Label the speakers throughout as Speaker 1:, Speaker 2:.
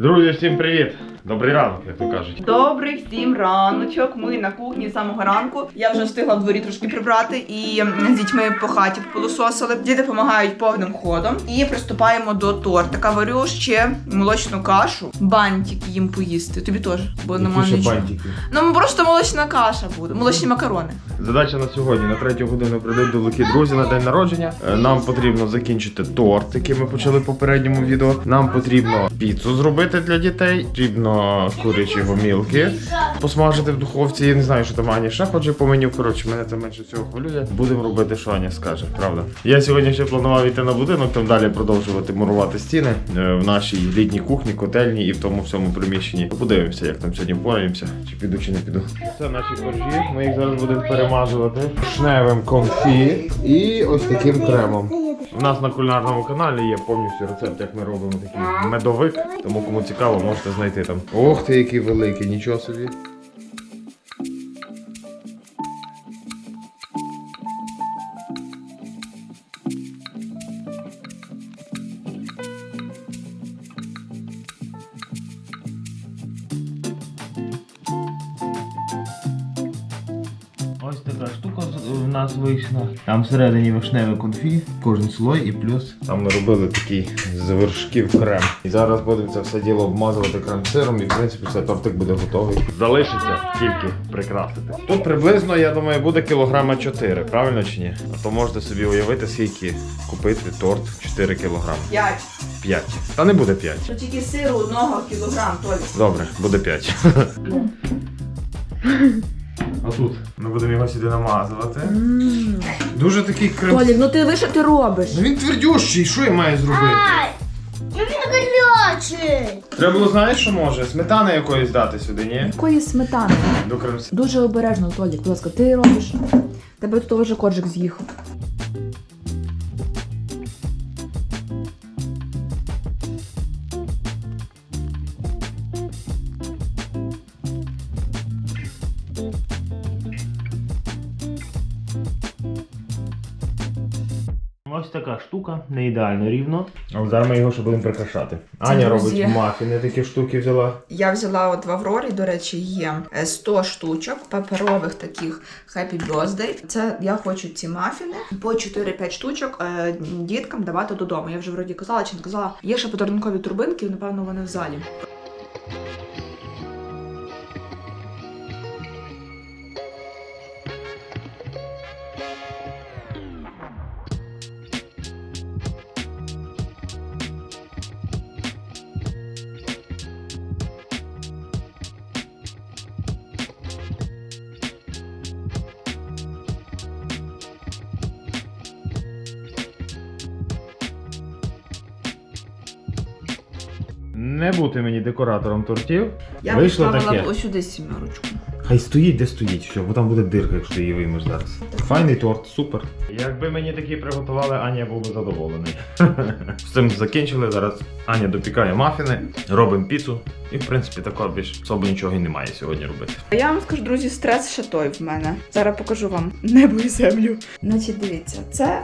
Speaker 1: Друзі, всім привіт! Добрий ранок, як то кажуть.
Speaker 2: Добрий всім раночок. Ми на кухні з самого ранку. Я вже встигла в дворі трошки прибрати і з дітьми по хаті полососили. Діти допомагають повним ходом. І приступаємо до тортика. Варю ще молочну кашу. Бантик їм поїсти. Тобі теж, бо немає нічого. Ну просто молочна каша буде, молочні макарони.
Speaker 1: Задача на сьогодні на третю годину прийдуть до Луки друзі на день народження. Е, Нам потрібно закінчити торт, який ми почали в попередньому відео. Нам потрібно піцу зробити для дітей. Потрібно курячі гомілки посмажити в духовці. Я не знаю, що там Аня ще хоче по меню. Коротше, мене це менше всього хвилює. Будемо робити, що Аня скаже, правда. Я сьогодні ще планував йти на будинок, там далі продовжувати мурувати стіни е, в нашій літній кухні, котельні і в тому всьому приміщенні. Подивимося, як там сьогодні впораємося, чи піду, чи не піду. Це наші коржі. Ми їх зараз будемо перемажувати шневим конфі і ось таким кремом. У нас на кулінарному каналі є повністю рецепт, як ми робимо такий медовик. Тому кому цікаво, можете знайти там. Ох ти, який великий, нічого собі. Там всередині вишневе конфі, кожен слой і плюс. Там ми робили такий з вершків крем. І зараз будемо це все діло обмазувати крем-сиром і в принципі все тортик буде готовий. Залишиться тільки прикрасити. Тут приблизно, я думаю, буде кілограма 4, правильно чи ні? А то можете собі уявити, скільки купити торт 4 кілограми.
Speaker 2: П'ять.
Speaker 1: 5. Та не буде 5.
Speaker 2: Що тільки сиру одного кілограм, Толі.
Speaker 1: Добре, буде 5. Отут. Ми будемо його сюди намазувати. Дуже такий крем.
Speaker 2: Толік, ну ти ви що ти робиш?
Speaker 1: Ну він твердющий, що я маю зробити?
Speaker 3: Ну він гарячий.
Speaker 1: Треба було, знаєш, що може? Сметани якоїсь дати сюди, ні?
Speaker 4: Якої сметани?
Speaker 1: До крем...
Speaker 4: Дуже обережно, Толік, будь ласка, ти робиш. Тебе тут вже коржик з'їхав.
Speaker 1: Штука, не ідеально рівно. А зараз ми його ще будемо прикрашати. Аня
Speaker 2: друзі.
Speaker 1: робить мафіни, такі штуки взяла.
Speaker 2: Я взяла от в Аврорі, до речі, є е, 100 штучок паперових таких Happy Birthday. Це я хочу ці мафіни по 4-5 штучок е, діткам давати додому. Я вже вроді казала чи не казала. Є ще подарункові турбинки, напевно, вони в залі.
Speaker 1: Бути мені декоратором тортів.
Speaker 2: Я
Speaker 1: Вийшло
Speaker 2: поставила
Speaker 1: таке.
Speaker 2: ось сюди сімерочку.
Speaker 1: Хай стоїть, де стоїть, все, бо там буде дирка, якщо її виймеш зараз. Файний торт, супер. Якби мені такий приготували, Аня був би задоволений. З цим закінчили. Зараз Аня допікає мафіни, робимо піцу. І в принципі такого більш особо нічого і немає сьогодні робити.
Speaker 2: Я вам скажу, друзі, стрес ще той в мене. Зараз покажу вам небо і землю. Значить, дивіться, це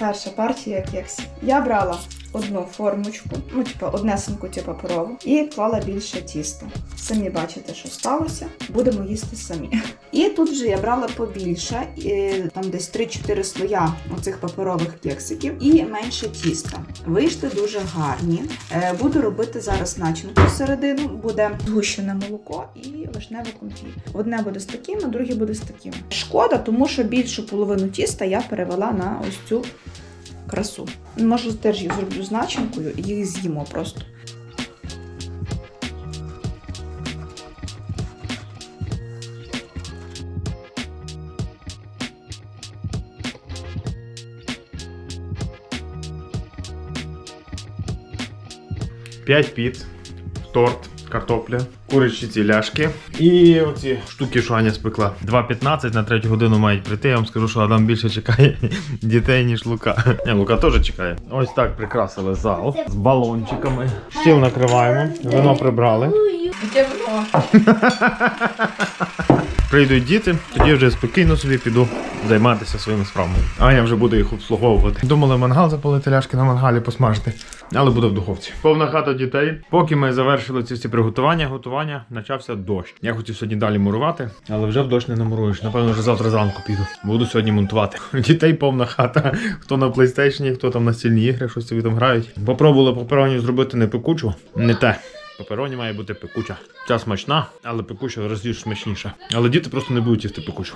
Speaker 2: перша партія кексів. Я брала одну формочку, ну, типу, однесеньку цю паперову, і клала більше тіста. Самі бачите, що сталося. Будемо їсти самі. І тут вже я брала побільше, і, там десь 3-4 слоя оцих паперових кексиків і менше тіста. Вийшли дуже гарні. Е, буду робити зараз начинку всередину. Буде згущене молоко і вишневе конфі. Одне буде з таким, а друге буде з таким. Шкода, тому що більшу половину тіста я перевела на ось цю красу. Може, теж їх зроблю з і їх з'їмо просто.
Speaker 1: П'ять піц, торт, картопля, курячі ці ляшки. І оці штуки, що Аня спекла. 2.15 на третю годину мають прийти. Я вам скажу, що Адам більше чекає дітей, ніж Лука. Не, Лука теж чекає. Ось так прикрасили зал з балончиками. Стіл накриваємо, вино прибрали.
Speaker 2: Яке воно?
Speaker 1: Прийдуть діти, тоді вже спокійно собі піду займатися своїми справами. Аня вже буде їх обслуговувати. Думали мангал запалити ляшки на мангалі посмажити, але буде в духовці. Повна хата дітей. Поки ми завершили ці всі приготування, готування, почався дощ. Я хотів сьогодні далі мурувати, але вже в дощ не намуруєш. Напевно, вже завтра зранку піду. Буду сьогодні монтувати. Дітей повна хата. Хто на PlayStation, хто там на стільні ігри, щось собі там грають. Попробували папероні зробити не пекучу, не те. Папероні має бути пекуча. Ця смачна, але пекуча разів смачніша. Але діти просто не будуть їсти пекучу.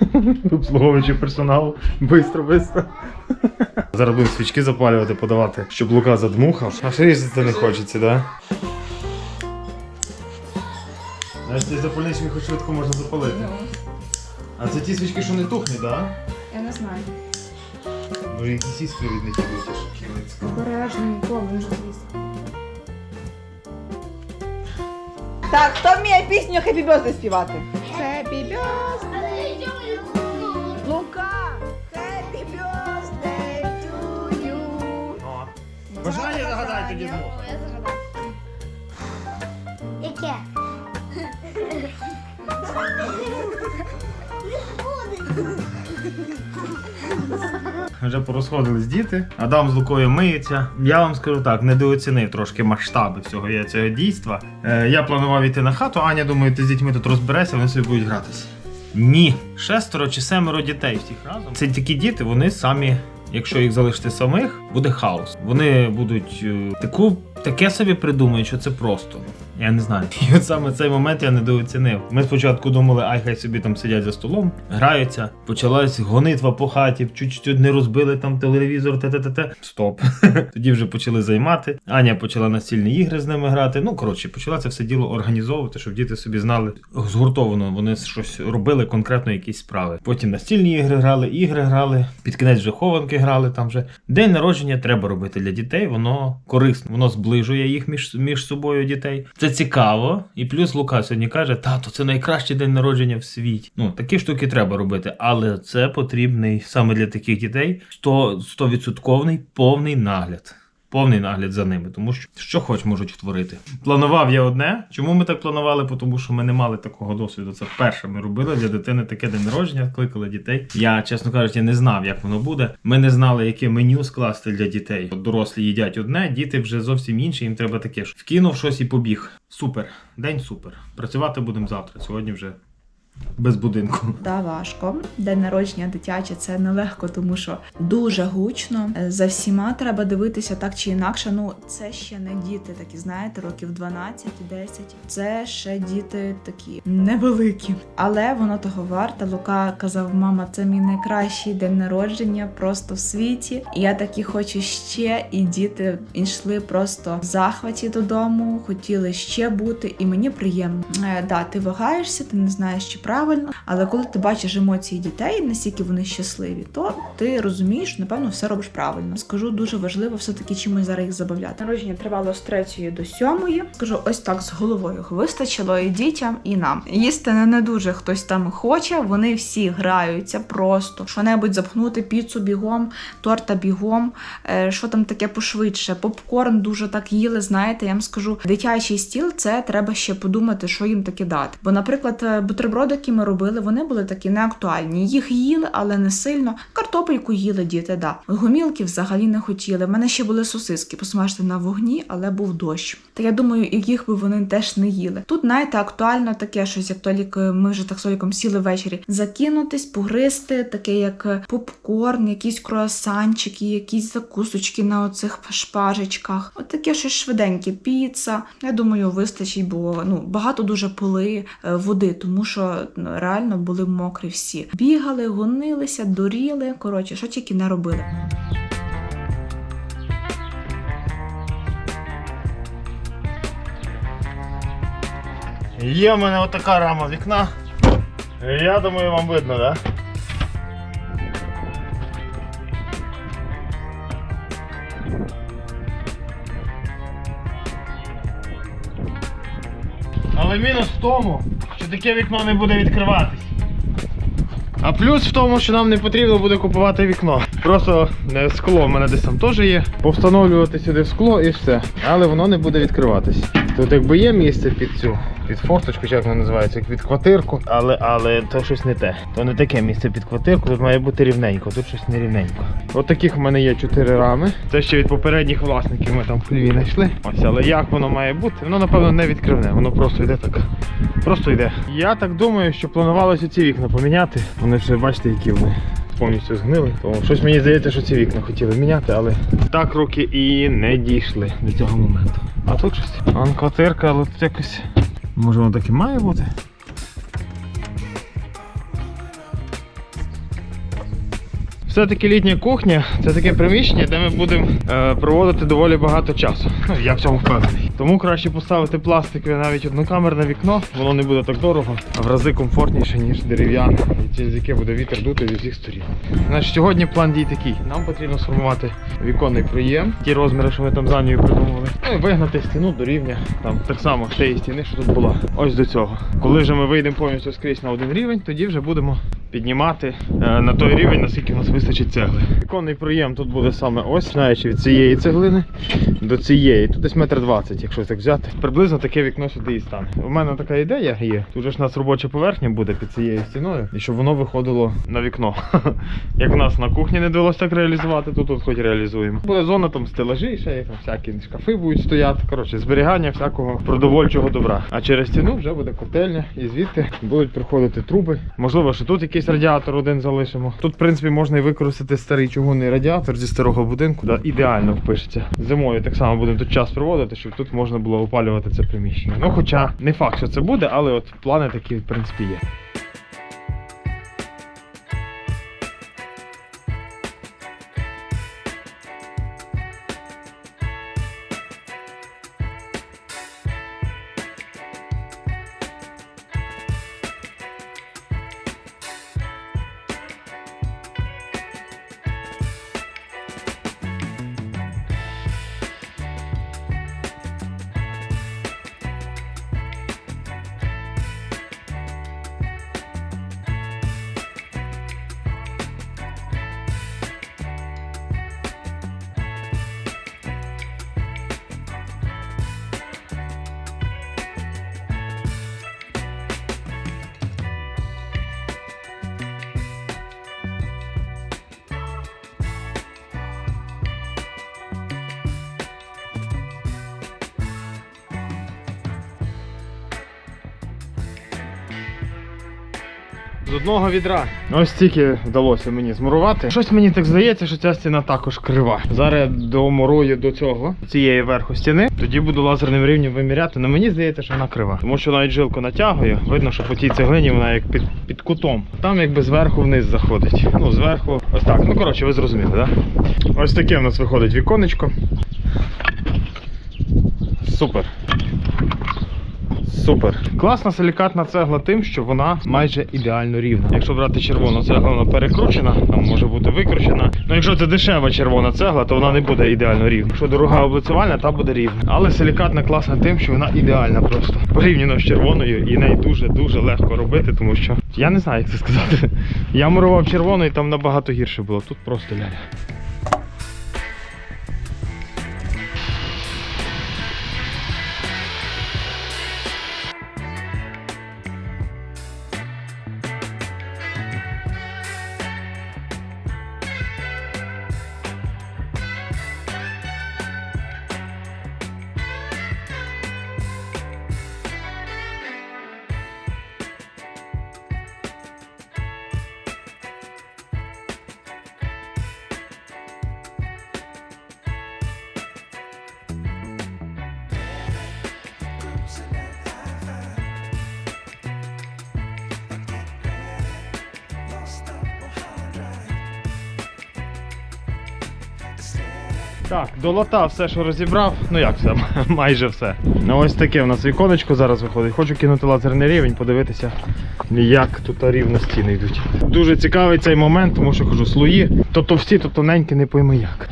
Speaker 1: Обслуговуючи персонал, бистро, бистро. Зараз будемо свічки запалювати, подавати, щоб Лука задмухав. А що їздити не хочеться, да? Знаєш, цей запальничний хоч швидко можна запалити. А це ті свічки, що не тухнуть, да?
Speaker 2: Я не знаю.
Speaker 1: Бо якісь іскри від них ідуть.
Speaker 2: Обережно, ніколи не зліз. Так, хто вміє пісню Happy Birthday співати? Happy Birthday, Лука! Happy Birthday to you!
Speaker 1: Бажання загадай тоді змог.
Speaker 3: Яке?
Speaker 1: Вже порозходились діти. Адам з Лукою миється. Я вам скажу так, недооцінив трошки масштаби всього я- цього дійства. Е, я планував йти на хату, Аня, думаю, ти з дітьми тут розберешся, вони собі будуть гратися. Ні, шестеро чи семеро дітей всіх разом. Це такі діти, вони самі. Якщо їх залишити самих, буде хаос. Вони будуть е, таку таке собі придумають, що це просто. Я не знаю. І от саме цей момент я недооцінив. Ми спочатку думали, ай хай собі там сидять за столом, граються. Почалась гонитва по хаті, чуть-чуть не розбили там телевізор, те-те-те. Стоп. Тоді вже почали займати. Аня почала настільні ігри з ними грати. Ну коротше, почала це все діло організовувати, щоб діти собі знали згуртовано. Вони щось робили, конкретно якісь справи. Потім настільні ігри грали, ігри грали, під кінець вже хованки грали там вже. День народження треба робити для дітей, воно корисно, воно зближує їх між, між собою дітей. Це цікаво. І плюс Лука сьогодні каже: тато, це найкращий день народження в світі. Ну, такі штуки треба робити, але це потрібний саме для таких дітей 100 100% повний нагляд. Повний нагляд за ними, тому що що хоч можуть втворити. Планував я одне. Чому ми так планували? Тому що ми не мали такого досвіду. Це вперше ми робили для дитини таке день народження, кликали дітей. Я, чесно кажучи, не знав, як воно буде. Ми не знали, яке меню скласти для дітей. Дорослі їдять одне, діти вже зовсім інші. Їм треба таке ж. Вкинув щось і побіг. Супер, день супер. Працювати будемо завтра. Сьогодні вже без будинку.
Speaker 2: Да, важко. День народження дитяче це нелегко, тому що дуже гучно. За всіма треба дивитися так чи інакше. Ну, це ще не діти, такі знаєте, років 12-10. Це ще діти такі невеликі. Але воно того варте. Лука казав: мама, це мій найкращий день народження просто в світі. І я такі хочу ще. І діти йшли просто в захваті додому, хотіли ще бути, і мені приємно. Е, да, ти вагаєшся, ти не знаєш, чи правильно, але коли ти бачиш емоції дітей, наскільки вони щасливі, то ти розумієш, напевно, все робиш правильно. Скажу дуже важливо все-таки чимось зараз їх забавляти. Народження тривало з 3 до 7. Скажу, ось так з головою вистачило і дітям, і нам. Їсти не, не дуже хтось там хоче. Вони всі граються просто що-небудь запхнути, піцу бігом, торта бігом, е, що там таке пошвидше. Попкорн дуже так їли. Знаєте, я вам скажу, дитячий стіл це треба ще подумати, що їм таке дати. Бо, наприклад, е, бутерброди, які ми робили, вони були такі неактуальні. Їх їли, але не сильно. Картопельку їли діти, да. Гомілки взагалі не хотіли. У мене ще були сосиски посмажити на вогні, але був дощ. Та я думаю, і їх би вони теж не їли. Тут, знаєте, актуально таке щось, як Толік, ми вже так з Толіком сіли ввечері. Закинутись, погризти, таке як попкорн, якісь круасанчики, якісь закусочки на оцих шпажечках. От таке щось швиденьке, піца. Я думаю, вистачить, бо ну багато дуже пили е, води, тому що ну, реально були мокрі всі. Бігали, гонилися, доріли. Коротше, що тільки не робили.
Speaker 1: Є в мене отака рама вікна. Я думаю, вам видно. Да? Але мінус в тому, що таке вікно не буде відкриватись. А плюс в тому, що нам не потрібно буде купувати вікно. Просто не, скло в мене десь там теж є. Повстановлювати сюди скло і все. Але воно не буде відкриватись. Тут якби є місце під цю. Під форточку, чи як воно називається, як під квартирку, але, але то щось не те. То не таке місце під квартирку, тут має бути рівненько, тут щось не рівненько. От таких в мене є чотири рами. Це ще від попередніх власників ми там в Льві знайшли. Ось, але як воно має бути? Воно напевно не відкривне, воно просто йде так. Просто йде. Я так думаю, що планувалося ці вікна поміняти. Вони вже бачите, які вони повністю згнили. Тому щось мені здається, що ці вікна хотіли міняти, але так руки і не дійшли до цього моменту. А тут щось. Анкватирка, але тут якось. Може воно так і має бути? Все-таки літня кухня це таке приміщення, де ми будемо е, проводити доволі багато часу. Я в цьому впевнений. Тому краще поставити пластикове навіть однокамерне вікно, воно не буде так дорого, а в рази комфортніше, ніж дерев'яне, через яке буде вітер дути зі всіх сторін. Значить, сьогодні план дій такий. Нам потрібно сформувати віконний проєм, ті розміри, що ми там за нею придумали. Ну і вигнати стіну до рівня, там так само тієї стіни, що тут була. Ось до цього. Коли вже ми вийдемо повністю скрізь на один рівень, тоді вже будемо піднімати е, на той рівень, наскільки у нас вистачить цегли. Віконний проєм тут буде саме ось, починаючи від цієї цеглини до цієї. Тут десь метр двадцять, якщо так взяти. Приблизно таке вікно сюди і стане. У мене така ідея є. Тут же ж у нас робоча поверхня буде під цією стіною, і щоб воно виходило на вікно. Як у нас на кухні не довелося так реалізувати, то тут хоч реалізуємо. Буде зона там стелажі, ще там всякі шкафи будуть стояти. Коротше, зберігання всякого продовольчого добра. А через стіну вже буде котельня, і звідти будуть приходити труби. Можливо, що тут якийсь радіатор один залишимо. Тут, в принципі, можна і використати старий чугунний радіатор зі старого будинку. Да, ідеально впишеться. Зимою так само будемо тут час проводити, щоб тут можна було опалювати це приміщення. Ну, хоча не факт, що це буде, але от плани такі, в принципі, є. Одного відра. Ось стільки вдалося мені змурувати. Щось мені так здається, що ця стіна також крива. Зараз я домурую до цього, цієї верху стіни. Тоді буду лазерним рівнем виміряти. але мені здається, що вона крива. Тому що навіть жилку натягую. Видно, що по тій цеглині вона як під, під кутом. Там якби зверху вниз заходить. Ну, зверху. Ось так. Ну коротше, ви зрозуміли, так? Да? Ось таке в нас виходить віконечко. Супер. Супер. Класна силікатна цегла тим, що вона майже ідеально рівна. Якщо брати червону цеглу, вона перекручена, там може бути викручена. Ну якщо це дешева червона цегла, то вона не буде ідеально рівна. Якщо дорога облицювальна, та буде рівна. Але силікатна класна тим, що вона ідеальна просто. Порівняно з червоною, і неї дуже-дуже легко робити, тому що я не знаю, як це сказати. Я мурував червоною, там набагато гірше було. Тут просто ляля. Так, долота все, що розібрав. Ну як все, майже все. Ну ось таке в нас віконечко зараз виходить. Хочу кинути лазерний рівень, подивитися, як тут рівно стіни йдуть. Дуже цікавий цей момент, тому що кажу, слої то товсті, то тоненькі, не пойми як.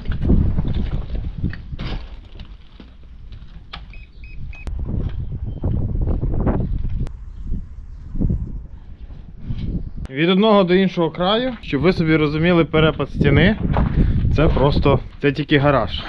Speaker 1: Від одного до іншого краю, щоб ви собі розуміли перепад стіни. Це просто це тільки гараж.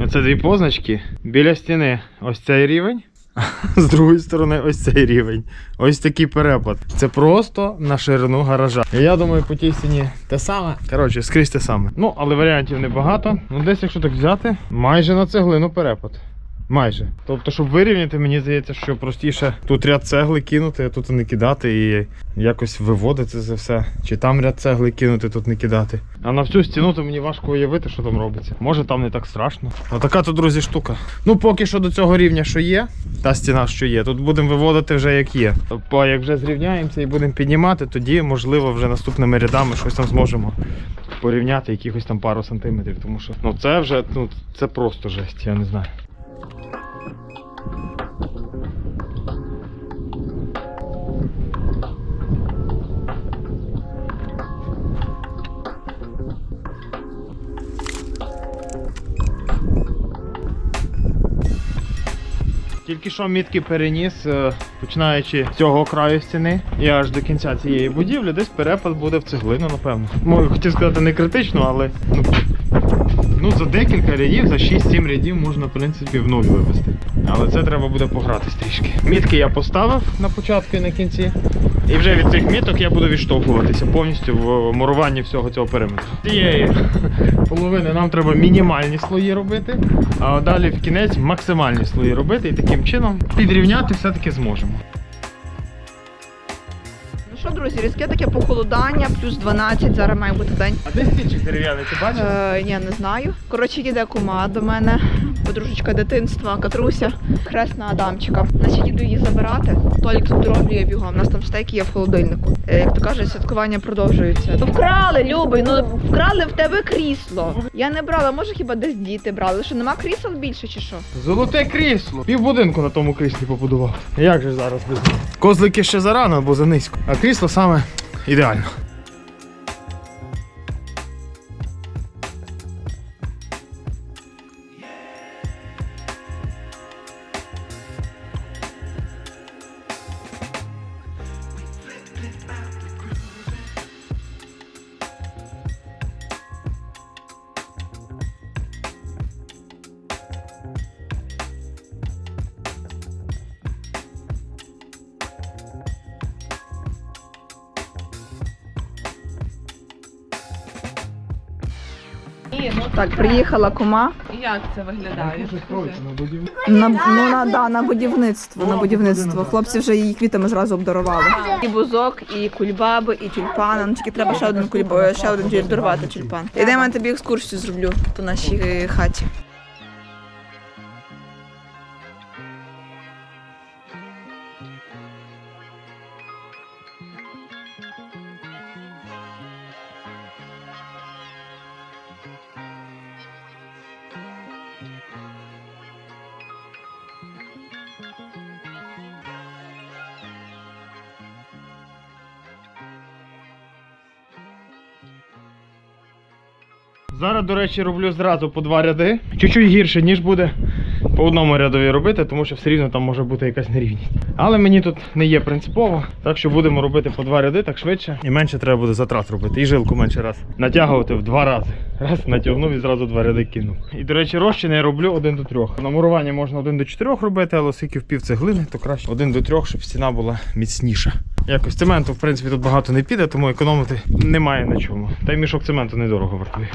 Speaker 1: Оце дві позначки. Біля стіни ось цей рівень. З другої сторони, ось цей рівень. Ось такий перепад. Це просто на ширину гаража. Я думаю, по тій стіні те саме. Коротше, скрізь те саме. Ну, але варіантів небагато. Ну, десь, якщо так взяти, майже на цеглину перепад. Майже. Тобто, щоб вирівняти, мені здається, що простіше тут ряд цегли кинути, а тут не кидати і якось виводити це все. Чи там ряд цегли кинути, тут не кидати. А на всю стіну то мені важко уявити, що там робиться. Може там не так страшно. Отака тут, друзі, штука. Ну, поки що до цього рівня, що є, та стіна, що є, тут будемо виводити вже як є. Бо як вже зрівняємося і будемо піднімати, тоді, можливо, вже наступними рядами щось там зможемо порівняти якихось там пару сантиметрів. Тому що ну це вже ну, це просто жесть, я не знаю. Тільки що мітки переніс, е, починаючи з цього краю стіни і аж до кінця цієї будівлі, десь перепад буде в цеглину, напевно. Можу хотів сказати не критично, але ну, ну за декілька рядів, за 6-7 рядів можна, в принципі, в нуль вивести. Але це треба буде погратись трішки. Мітки я поставив на початку і на кінці. І вже від цих міток я буду відштовхуватися повністю в муруванні всього цього периметру. Цієї половини нам треба мінімальні слої робити, а далі в кінець максимальні слої робити і таким чином підрівняти все-таки зможемо.
Speaker 2: Ну що, друзі, різке таке похолодання, плюс 12, зараз має бути день.
Speaker 1: А де стільчик дерев'яний, ти бачив?
Speaker 2: Е, я не знаю. Коротше, їде кума до мене, подружечка дитинства, Катруся, хресна Адамчика. Значить, іду її забирати. Толік тут дороблює бігом. У нас там стейки є в холодильнику. Е, як то кажуть, святкування продовжується. Ну вкрали, любий, ну вкрали в тебе крісло. Я не брала, може хіба десь діти брали. Що нема крісел більше чи що?
Speaker 1: Золоте крісло. Півбудинку на тому кріслі побудував. Як же зараз без? Козлики ще зарано або занизько. А крісло саме ідеально.
Speaker 2: Так, приїхала кума.
Speaker 4: Як це виглядає?
Speaker 2: На, ну, на, да, на будівництво, на будівництво. Хлопці вже її квітами зразу обдарували. І бузок, і кульбаби, і тюльпани. Ну, тільки треба ще один кульб, ще один дорвати тюльпан. Ідемо, я тобі екскурсію зроблю по нашій е, хаті.
Speaker 1: Зараз, до речі, роблю зразу по два ряди. Чуть-чуть гірше, ніж буде по одному рядові робити, тому що все рівно там може бути якась нерівність. Але мені тут не є принципово, так що будемо робити по два ряди, так швидше. І менше треба буде затрат робити. І жилку менше раз натягувати в два рази. Раз натягнув і зразу два ряди кинув. І, до речі, розчини я роблю один до трьох. На муруванні можна один до чотирьох робити, але оскільки впів цеглини, то краще один до трьох, щоб стіна була міцніша. Якось цементу, в принципі, тут багато не піде, тому економити немає на чому. Та й мішок цементу недорого вартує.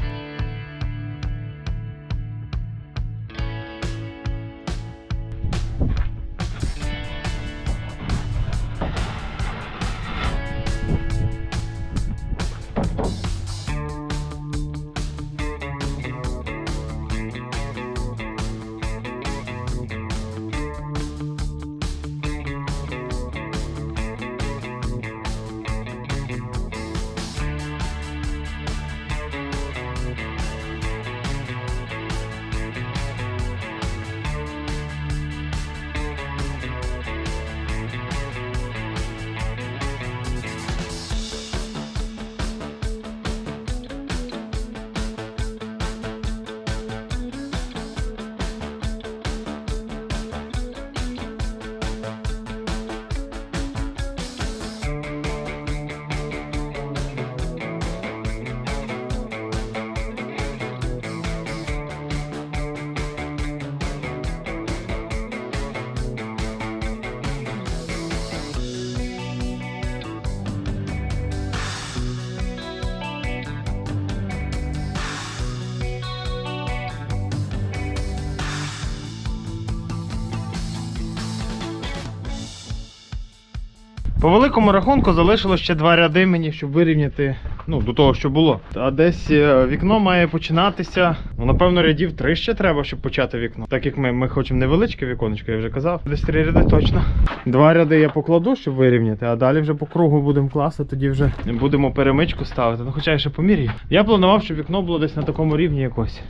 Speaker 1: По великому рахунку залишилось ще два ряди мені, щоб вирівняти ну, до того, що було. А десь е, вікно має починатися. Ну, напевно, рядів три ще треба, щоб почати вікно. Так як ми, ми хочемо невеличке віконечко, я вже казав. Десь три ряди точно. Два ряди я покладу, щоб вирівняти, а далі вже по кругу будемо класти, тоді вже будемо перемичку ставити. Ну, хоча я ще поміряю. Я планував, щоб вікно було десь на такому рівні якось.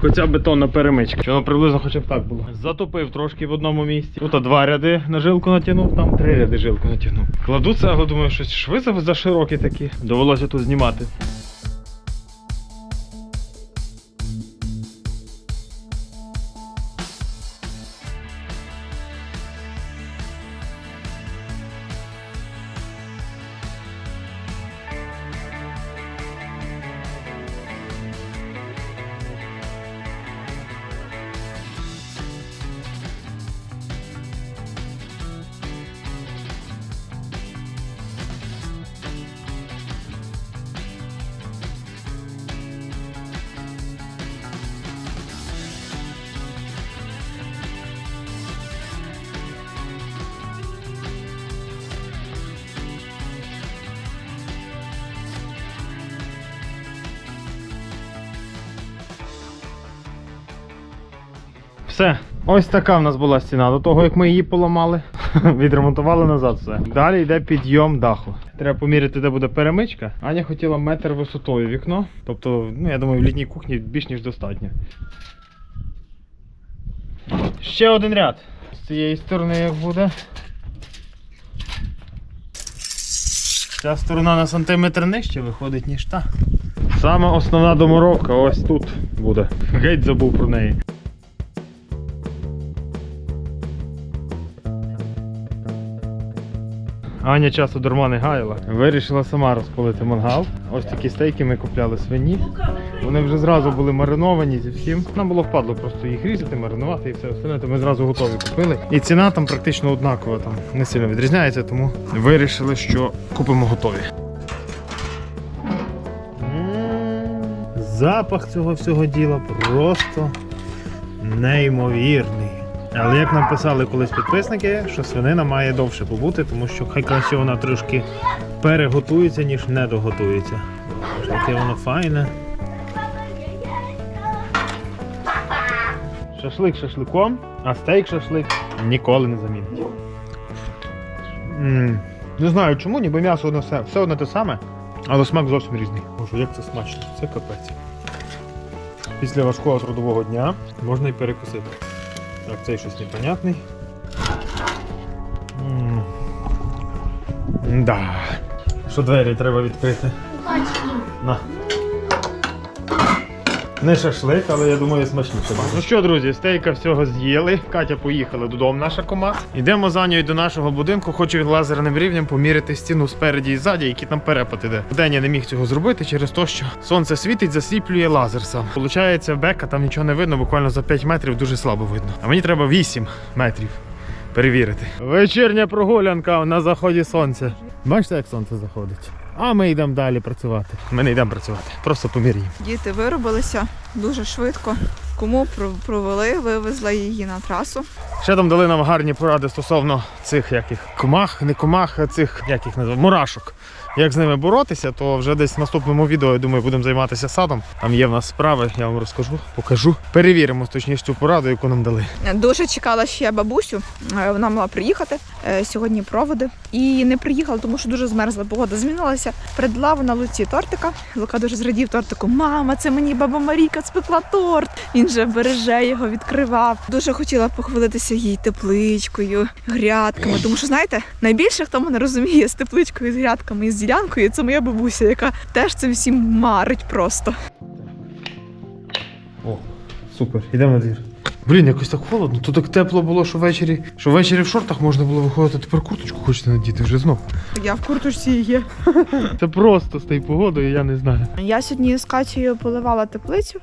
Speaker 1: Хоча бетонна перемичка. Що воно приблизно хоча б так було. Затопив трошки в одному місці. Тут два ряди на жилку натягнув, там три ряди жилку натягнув. Кладу це, але думаю, щось шви за- заширокі такі. Довелося тут знімати. Ось така в нас була стіна. До того, як ми її поламали, відремонтували назад все. Далі йде підйом даху. Треба поміряти, де буде перемичка. Аня хотіла метр висотою вікно. Тобто, ну я думаю, в літній кухні більш ніж достатньо. Ще один ряд. З цієї сторони як буде. Ця сторона на сантиметр нижче виходить, ніж та. Саме основна доморобка ось тут буде. Геть забув про неї. Аня часу дарма не гаяла. Вирішила сама розпалити мангал. Ось такі стейки ми купляли свині. Вони вже зразу були мариновані зі всім. Нам було впадло просто їх різати, маринувати і все остальне, то ми зразу готові купили. І ціна там практично однакова, там не сильно відрізняється, тому вирішили, що купимо готові. Запах цього всього діла просто неймовірний. Але як нам писали колись підписники, що свинина має довше побути, тому що хай краще вона трошки переготується, ніж не доготується. Яке воно файне. Шашлик шашликом, а стейк шашлик ніколи не замінить. Не знаю чому, ніби м'ясо одне все, все одне те саме, але смак зовсім різний. Боже, як це смачно, це капець. Після важкого трудового дня можна і перекусити. Так, цей щось непонятний. М. Да. Що двері треба відкрити? На. Не шашлик, але я думаю, смачніше. Ну що, друзі, стейка всього з'їли. Катя поїхала додому, наша кома. Йдемо за нею до нашого будинку. Хочу від лазерним рівнем поміряти стіну спереді і ззаді, який там перепад іде. Вдень я не міг цього зробити через те, що сонце світить, засліплює лазер сам. Получається, бека там нічого не видно, буквально за 5 метрів дуже слабо видно. А мені треба 8 метрів. Перевірити. Вечірня прогулянка на заході сонця. Бачите, як сонце заходить? А ми йдемо далі працювати. Ми не йдемо працювати, просто поміряємо.
Speaker 2: Діти виробилися дуже швидко. Кому провели, вивезли її на трасу.
Speaker 1: Ще там дали нам гарні поради стосовно цих яких комах, не комах, а цих як їх називають, мурашок. Як з ними боротися, то вже десь в наступному відео, я думаю, будемо займатися садом. Там є в нас справи, я вам розкажу, покажу. Перевіримо точніше цю пораду, яку нам дали.
Speaker 2: Дуже чекала ще бабусю. Е, Вона мала приїхати е, сьогодні проводи. І не приїхала, тому що дуже змерзла. Погода змінилася. Передала вона Луці тортика. Лука дуже зрадів тортику. Мама, це мені баба Маріка спекла торт. Він же береже його, відкривав. Дуже хотіла похвалитися їй тепличкою, грядками. Тому що знаєте, найбільше хто мене розуміє з тепличкою, з грядками з ділянкою, це моя бабуся, яка теж цим всім марить просто.
Speaker 1: О, супер, йдемо на двір. Блін, якось так холодно. Тут так тепло було, що ввечері, що ввечері в шортах можна було виходити. Тепер курточку хочете надіти вже знов.
Speaker 2: Я в курточці є.
Speaker 1: Це просто з тією погодою, я не знаю.
Speaker 2: Я сьогодні з Катєю поливала теплицю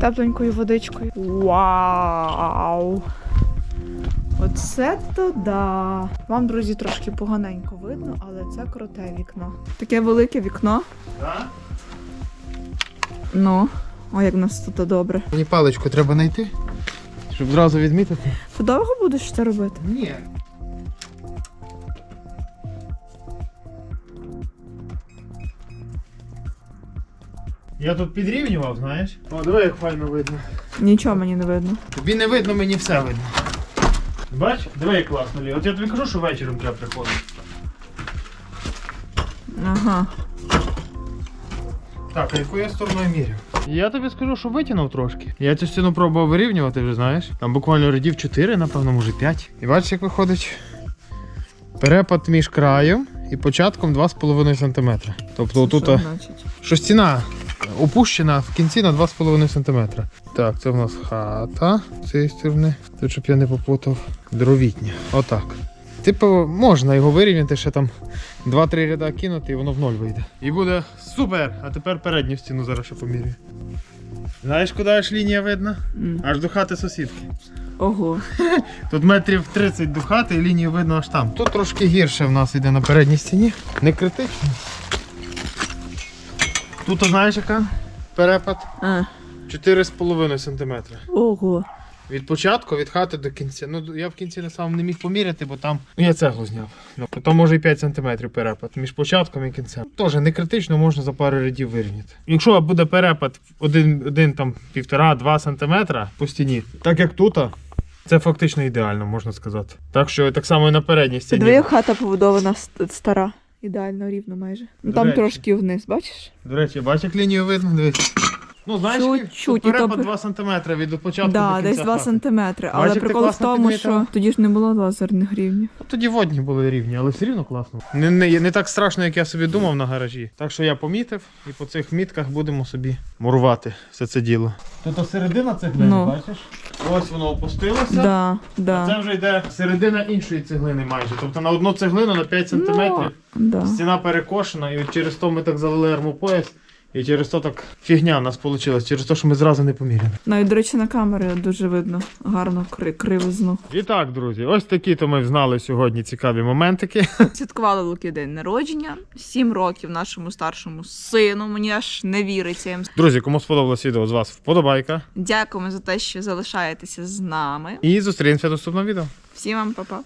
Speaker 2: тепленькою водичкою. Вау! Оце то да. Вам, друзі, трошки поганенько видно, але це круте вікно. Таке велике вікно. Да? Ну, о, як в нас тут добре.
Speaker 1: Мені паличку треба знайти, щоб одразу відмітити.
Speaker 2: Ти довго будеш це робити?
Speaker 1: Ні. Я тут підрівнював, знаєш. О, давай як файно видно.
Speaker 2: Нічого мені не видно.
Speaker 1: Тобі не видно, мені все видно. Бач, диви, як класно лі. От я тобі кажу, що вечором треба приходити.
Speaker 2: Ага.
Speaker 1: Так, а яку я стороною міряв? Я тобі скажу, що витягнув трошки. Я цю стіну пробував вирівнювати, вже знаєш. Там буквально рядів 4, напевно, може 5. І бачиш, як виходить перепад між краєм і початком 2,5 см. Тобто отут,
Speaker 2: Що
Speaker 1: що стіна опущена в кінці на 2,5 см. Так, це в нас хата з цієї сторони. Тут, щоб я не попутав. Дровітня. Отак. Типу, можна його вирівняти, ще там 2-3 ряда кинути, і воно в ноль вийде. І буде супер! А тепер передню стіну зараз ще помірюю. Знаєш, куди аж лінія видна?
Speaker 2: М.
Speaker 1: Аж до хати сусідки.
Speaker 2: Ого.
Speaker 1: Тут метрів 30 до хати і лінію видно аж там. Тут трошки гірше в нас йде на передній стіні. Не критично. Тут знаєш яка? Перепад
Speaker 2: А.
Speaker 1: 4,5 см.
Speaker 2: Ого.
Speaker 1: Від початку, від хати до кінця. Ну я в кінці на самому не міг поміряти, бо там. Ну я цеглу зняв. Ну, то може і 5 см перепад між початком і кінцем. Теж не критично можна за пару рядів вирівняти. Якщо буде перепад один, один там півтора-два см по стіні, так як тут, це фактично ідеально, можна сказати. Так що так само і на передній
Speaker 2: Це
Speaker 1: стіні.
Speaker 2: як хата побудована ст- стара. Ідеально рівно майже. Ну там
Speaker 1: речі.
Speaker 2: трошки вниз, бачиш?
Speaker 1: До речі, бачиш, як лінію видно? Дивись. Ну, знаєш,
Speaker 2: Чуть-чуть,
Speaker 1: Чуть,
Speaker 2: і то-
Speaker 1: 2 см від початку
Speaker 2: Да,
Speaker 1: до
Speaker 2: десь 2
Speaker 1: хати.
Speaker 2: сантиметри. Але
Speaker 1: ти
Speaker 2: прикол в тому,
Speaker 1: підмітила?
Speaker 2: що тоді ж не було лазерних рівнів.
Speaker 1: Ну, Тоді водні були рівні, але все рівно класно. Не, не, не так страшно, як я собі думав на гаражі. Так що я помітив і по цих мітках будемо собі мурувати все це діло. Тут середина цеглини,
Speaker 2: Ну.
Speaker 1: бачиш? Ось воно опустилося.
Speaker 2: Да,
Speaker 1: А це вже йде середина іншої цеглини майже. Тобто на одну цеглину на 5 см
Speaker 2: Ну, да.
Speaker 1: стіна перекошена, і от через то ми так завели армопояс. І через то так фігня в нас вийшла, через те, що ми зразу не поміряли.
Speaker 2: Навіть, до речі, на камері дуже видно гарно кри- кривизну.
Speaker 1: І так, друзі, ось такі то ми знали сьогодні цікаві моментики.
Speaker 2: Святкували Луки день народження. Сім років нашому старшому сину. Мені аж не віриться.
Speaker 1: Друзі, кому сподобалось відео з вас, вподобайка.
Speaker 2: Дякуємо за те, що залишаєтеся з нами.
Speaker 1: І зустрінемося в наступному відео.
Speaker 2: Всім вам па-па.